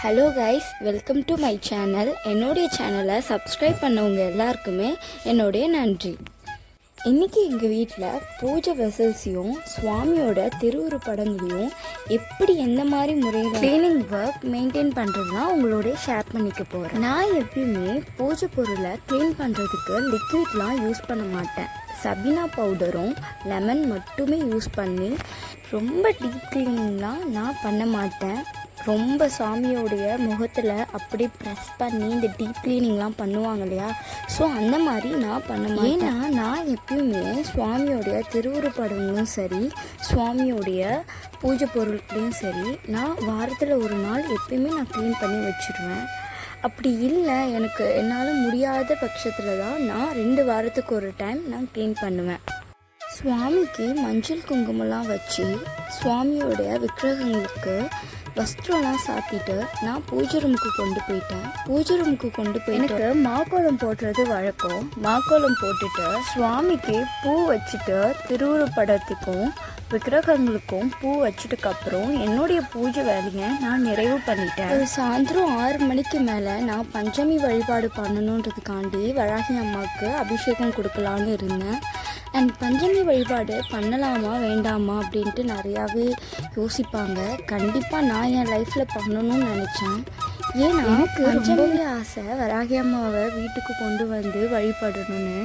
Hello guys welcome to my channel என்னுடைய சேனலை subscribe பண்ணவங்க எல்லாருக்குமே என்னுடைய நன்றி. இன்றைக்கி எங்கள் வீட்டில் பூஜை வெசல்ஸையும் சுவாமியோட திருவுரு படங்களையும் எப்படி எந்த மாதிரி முறையில் க்ளீனிங் ஒர்க் மெயின்டைன் பண்ணுறதுனா உங்களோட ஷேர் பண்ணிக்க போகிறேன் நான் எப்பயுமே பூஜை பொருளை க்ளீன் பண்ணுறதுக்கு லிக்விட்லாம் யூஸ் பண்ண மாட்டேன். சபினா பவுடரும் லெமன் மட்டுமே யூஸ் பண்ணி ரொம்ப டீப் க்ளீனிங்லாம் நான் பண்ண மாட்டேன். ரொம்ப சாமியோடைய முகத்தில் அப்படியே ப்ரெஸ் பண்ணி இந்த டீப் க்ளீனிங்லாம் பண்ணுவாங்க இல்லையா? ஸோ அந்த மாதிரி நான் பண்ணுவேன் ஏன்னா நான் எப்பயுமே சுவாமியோடைய திருவுருப்படங்களும் சரி சுவாமியோடைய பூஜை பொருட்களையும் சரி நான் வாரத்தில் ஒரு நாள் எப்பயுமே நான் க்ளீன் பண்ணி வச்சுருவேன். அப்படி இல்லை எனக்கு என்னால் முடியாத பட்சத்தில் தான் நான் ரெண்டு வாரத்துக்கு ஒரு டைம் நான் க்ளீன் பண்ணுவேன். சுவாமிக்கு மஞ்சள் குங்குமம்லாம் வச்சு சுவாமியோடைய விக்கிரகங்களுக்கு வஸ்திரம்லாம் சாத்திட்டு நான் பூஜை ரூமுக்கு கொண்டு போயிட்டேன். பூஜை ரூமுக்கு கொண்டு போய் எனக்கு மாக்கோலம் போடுறது வழக்கம். மாக்கோலம் போட்டுட்டு சுவாமிக்கு பூ வச்சுட்டு திருவுருப்படத்துக்கும் விக்கிரகங்களுக்கும் பூ வச்சதுக்கு அப்புறம் என்னுடைய பூஜை வேலையை நான் நிறைவு பண்ணிட்டேன். சாயந்தரம் ஆறு மணிக்கு மேலே நான் பஞ்சமி வழிபாடு பண்ணணுன்றதுக்காண்டி வராகி அம்மாவுக்கு அபிஷேகம் கொடுக்கலான்னு இருந்தேன். அண்ட் பஞ்சமி வழிபாடு பண்ணலாமா வேண்டாமா அப்படின்ட்டு நிறையாவே யோசிப்பாங்க. கண்டிப்பாக நான் என் லைஃப்பில் பண்ணணும்னு நினச்சேன். ஏன்னா எனக்கு பஞ்சமி ஆசை வராகி அம்மாவை வீட்டுக்கு கொண்டு வந்து வழிபடணும்னு.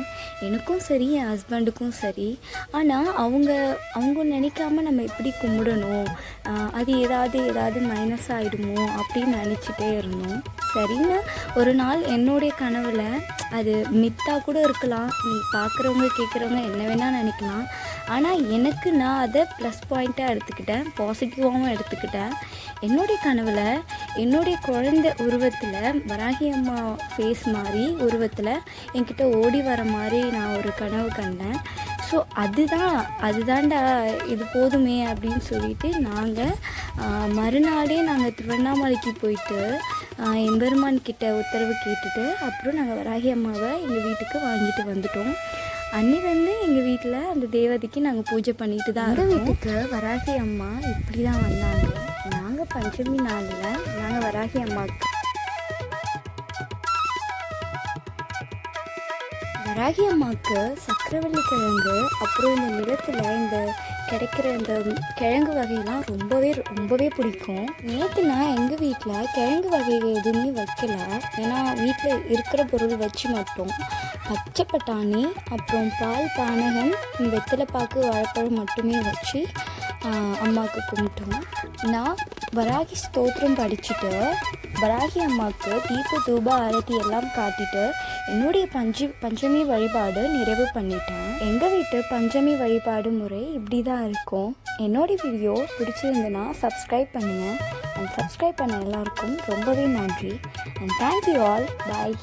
எனக்கும் சரி என் ஹஸ்பண்டுக்கும் சரி. ஆனால் அவங்க அவங்க நினைக்காம நம்ம எப்படி கும்பிடணும்? அது ஏதாவது ஏதாவது மைனஸ் ஆகிடுமோ அப்படின்னு நினச்சிட்டே இருந்தோம். சரின்னு ஒரு நாள் என்னுடைய கனவுல அது மித்தா கூட இருக்கலாம். நீ பார்க்குறவங்க கேட்குறவங்க என்ன வேணால் நினைக்கலாம். ஆனால் எனக்கு நான் அதை ப்ளஸ் பாயிண்ட்டாக எடுத்துக்கிட்டேன் பாசிட்டிவாகவும் எடுத்துக்கிட்டேன். என்னுடைய கனவில் என்னுடைய குழந்தை உருவத்தில் வராகி அம்மா ஃபேஸ் மாதிரி உருவத்தில் என்கிட்ட ஓடி வர மாதிரி நான் ஒரு கனவு கண்டேன். ஸோ அதுதான் அதுதான்டா இது போதுமே அப்படின்னு சொல்லிட்டு நாங்கள் மறுநாளே நாங்கள் திருவண்ணாமலைக்கு போயிட்டு எம்பெருமான் கிட்ட உத்தரவு கேட்டுட்டு அப்புறம் நாங்கள் வராகி அம்மாவை எங்கள் வீட்டுக்கு வாங்கிட்டு வந்துட்டோம். அன்னிலேருந்து எங்கள் வீட்டில் அந்த தேவதைக்கு நாங்கள் பூஜை பண்ணிட்டு தான் எங்கள் வீட்டுக்கு வராகி அம்மா இப்படி தான் வந்தாங்க. நாங்கள் பஞ்சமி நாளில் நாங்கள் வராகி அம்மாவுக்கு. வராகி அம்மாவுக்கு சக்கரவள்ளி கிழங்கு அப்புறம் இந்த நிலத்தில் இந்த கிடைக்கிற இந்த கிழங்கு வகையெல்லாம் ரொம்பவே ரொம்பவே பிடிக்கும். நேற்று நான் எங்கள் வீட்டில் கிழங்கு வகைகள் எதுவுமே வைக்கல. ஏன்னா வீட்டில் இருக்கிற பொருள் வச்சு மட்டும். பச்சை பட்டாணி அப்புறம் பால் பானகம் வெத்தலை பாக்கு வாழைப்பழம் மட்டுமே வச்சு அம்மாவுக்கு கும்பிட்டோம். நான் வராகி ஸ்தோத்திரம் படிச்சுட்டு வராகி அம்மாவுக்கு தீப தூப ஆரத்தி எல்லாம் காட்டிட்டு என்னுடைய பஞ்சு பஞ்சமி வழிபாடு நிறைவு பண்ணிட்டேன். எங்கள் வீட்டு பஞ்சமி வழிபாடு முறை இப்படி தான் இருக்கும். என்னோட வீடியோ பிடிச்சிருந்துன்னா சப்ஸ்கிரைப் பண்ணுங்கள் அண்ட் சப்ஸ்கிரைப் பண்ண எல்லாருக்கும் ரொம்பவே நன்றி. And thank you all bye